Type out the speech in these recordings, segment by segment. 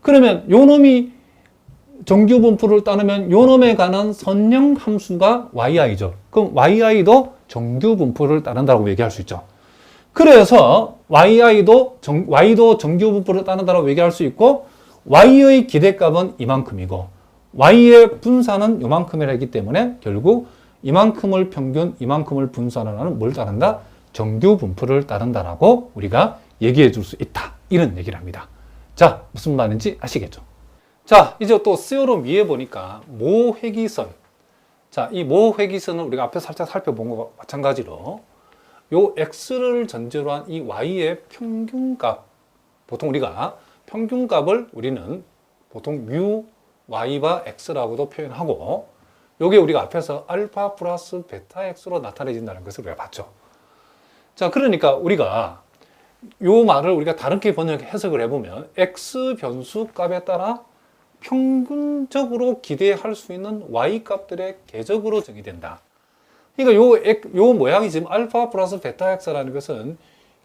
그러면 요 놈이 정규 분포를 따르면 요 놈에 관한 선형 함수가 yi죠. 그럼 yi도 정규 분포를 따른다고 얘기할 수 있죠. 그래서 yi도 정, y도 정규 분포를 따른다고 얘기할 수 있고 y의 기대값은 이만큼이고 y의 분산은 요만큼이라 했기 때문에 결국 이만큼을 평균, 이만큼을 분산하는 뭘 따른다? 정규 분포를 따른다라고 우리가 얘기해 줄 수 있다. 이런 얘기를 합니다. 자, 무슨 말인지 아시겠죠? 자, 이제 또 세어럼 위에 보니까 모회기선. 자, 이 모회기선을 우리가 앞에 살짝 살펴본 것과 마찬가지로 요 x를 전제로 한 이 y의 평균값. 보통 우리가 평균값을 우리는 보통 뮤 y바 x라고도 표현하고 요게 우리가 앞에서 알파 플러스 베타 x로 나타내진다는 것을 우리가 봤죠. 자, 그러니까 우리가 요 말을 우리가 다르게 번역 해석을 해보면 x 변수 값에 따라 평균적으로 기대할 수 있는 y 값들의 궤적으로 정의된다. 그러니까 요, 액- 요 모양이 지금 알파 플러스 베타 x라는 것은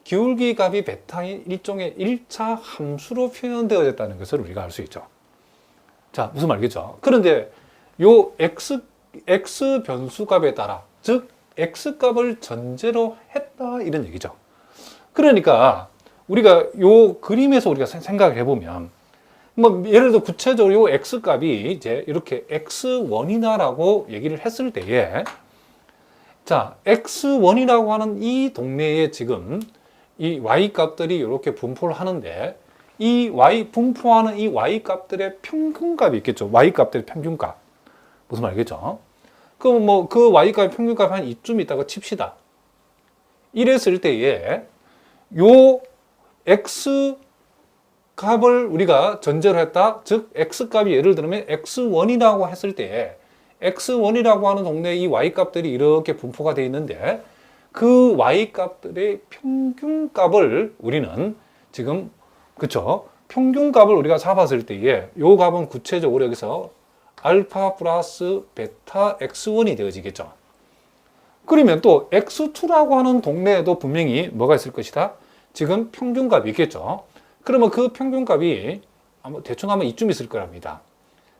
기울기 값이 베타인 일종의 1차 함수로 표현되어졌다는 것을 우리가 알 수 있죠. 자, 무슨 말이겠죠? 그런데 요 x, x 변수 값에 따라, 즉, x 값을 전제로 했다, 이런 얘기죠. 그러니까 우리가 요 그림에서 우리가 생- 생각을 해보면 뭐 예를 들어 구체적으로 요 x 값이 이제 이렇게 x1이다라고 얘기를 했을 때에 자 x1이라고 하는 이 동네에 지금 이 y 값들이 이렇게 분포를 하는데 이 y 분포하는 이 y 값들의 평균값이 있겠죠. Y 값들의 평균값. 무슨 말이겠죠? 그럼 뭐 그 y 값의 평균값 한 이쯤 있다고 칩시다. 이랬을 때에 요 x 값을 우리가 전제로 했다. 즉 x 값이 예를 들면 x1이라고 했을 때 x1이라고 하는 동네에 이 y 값들이 이렇게 분포가 되어 있는데 그 y 값들의 평균 값을 우리는 지금 그쵸 평균 값을 우리가 잡았을 때에 요 값은 구체적으로 여기서 알파 플러스 베타 x1이 되어지겠죠. 그러면 또 x2라고 하는 동네에도 분명히 뭐가 있을 것이다. 지금 평균값이 있겠죠. 그러면 그 평균값이 아마 대충 하면 이쯤 있을 거랍니다.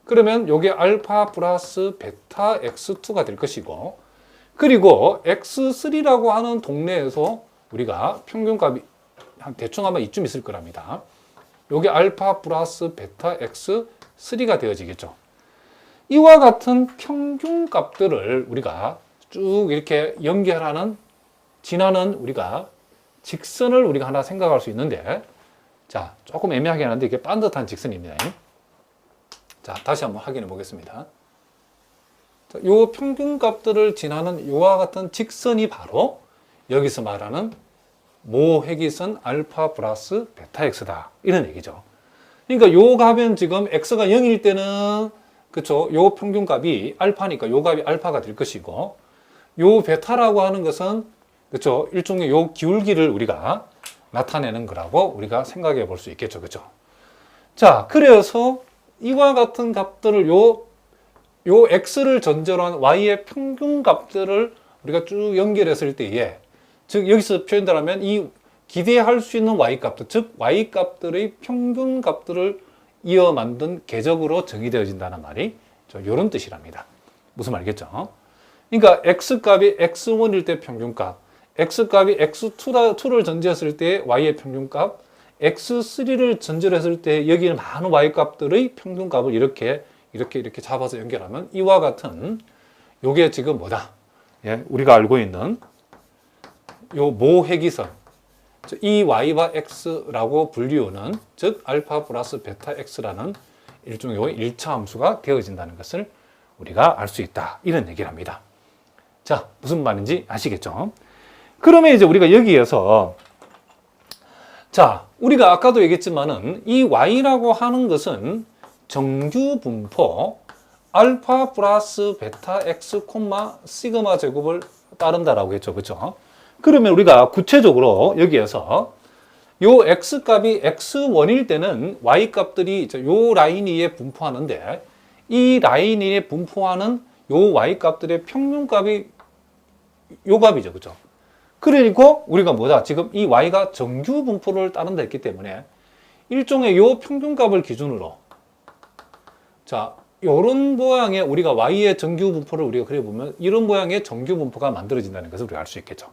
그러면 요게 알파 플러스 베타 x2가 될 것이고 그리고 x3라고 하는 동네에서 우리가 평균값이 한 대충 아마 이쯤 있을 거랍니다. 요게 알파 플러스 베타 x3가 되어지겠죠. 이와 같은 평균 값들을 우리가 쭉 이렇게 연결하는 지나는 우리가 직선을 우리가 하나 생각할 수 있는데 자 조금 애매하긴 한데 이게 반듯한 직선입니다. 자 다시 한번 확인해 보겠습니다. 자, 요 평균 값들을 지나는 요와 같은 직선이 바로 여기서 말하는 모회기선 알파 플러스 베타 x다 이런 얘기죠. 그러니까 요 값은 지금 x가 0일 때는 그쵸 요 평균 값이 알파니까 요 값이 알파가 될 것이고 요 베타라고 하는 것은 그쵸 일종의 요 기울기를 우리가 나타내는 거라고 우리가 생각해 볼 수 있겠죠 그죠 자 그래서 이와 같은 값들을 요 요 x를 전제로 한 y의 평균 값들을 우리가 쭉 연결했을 때에 즉 여기서 표현하면 이 기대할 수 있는 y 값들 즉 y 값들의 평균 값들을 이어 만든 궤적으로 정의되어진다는 말이 이런 뜻이랍니다. 무슨 말이겠죠? 그러니까 x 값이 x1일 때 평균값, x 값이 x2를 전제했을 때 y의 평균값, x3를 전제로 했을 때 여기는 많은 y 값들의 평균값을 이렇게 이렇게 이렇게 잡아서 연결하면 이와 같은 요게 지금 뭐다? 예, 우리가 알고 있는 요 모회기선 이 y와 x라고 불리우는 즉 알파 플러스 베타 x라는 일종의 1차 함수가 되어진다는 것을 우리가 알 수 있다. 이런 얘기를 합니다. 자, 무슨 말인지 아시겠죠? 그러면 이제 우리가 여기에서 자, 우리가 아까도 얘기했지만은 이 y라고 하는 것은 정규 분포 알파 플러스 베타 x 콤마 시그마 제곱을 따른다라고 했죠. 그렇죠? 그러면 우리가 구체적으로 여기에서 요 x 값이 x1일 때는 y 값들이 요 라인 위에 분포하는데 이 라인 위에 분포하는 요 y 값들의 평균 값이 요 값이죠. 그죠? 그러니까 우리가 뭐다? 지금 이 y가 정규 분포를 따른다 했기 때문에 일종의 요 평균값을 기준으로 자 요런 모양의 우리가 y의 정규 분포를 우리가 그려보면 이런 모양의 정규 분포가 만들어진다는 것을 우리가 알 수 있겠죠.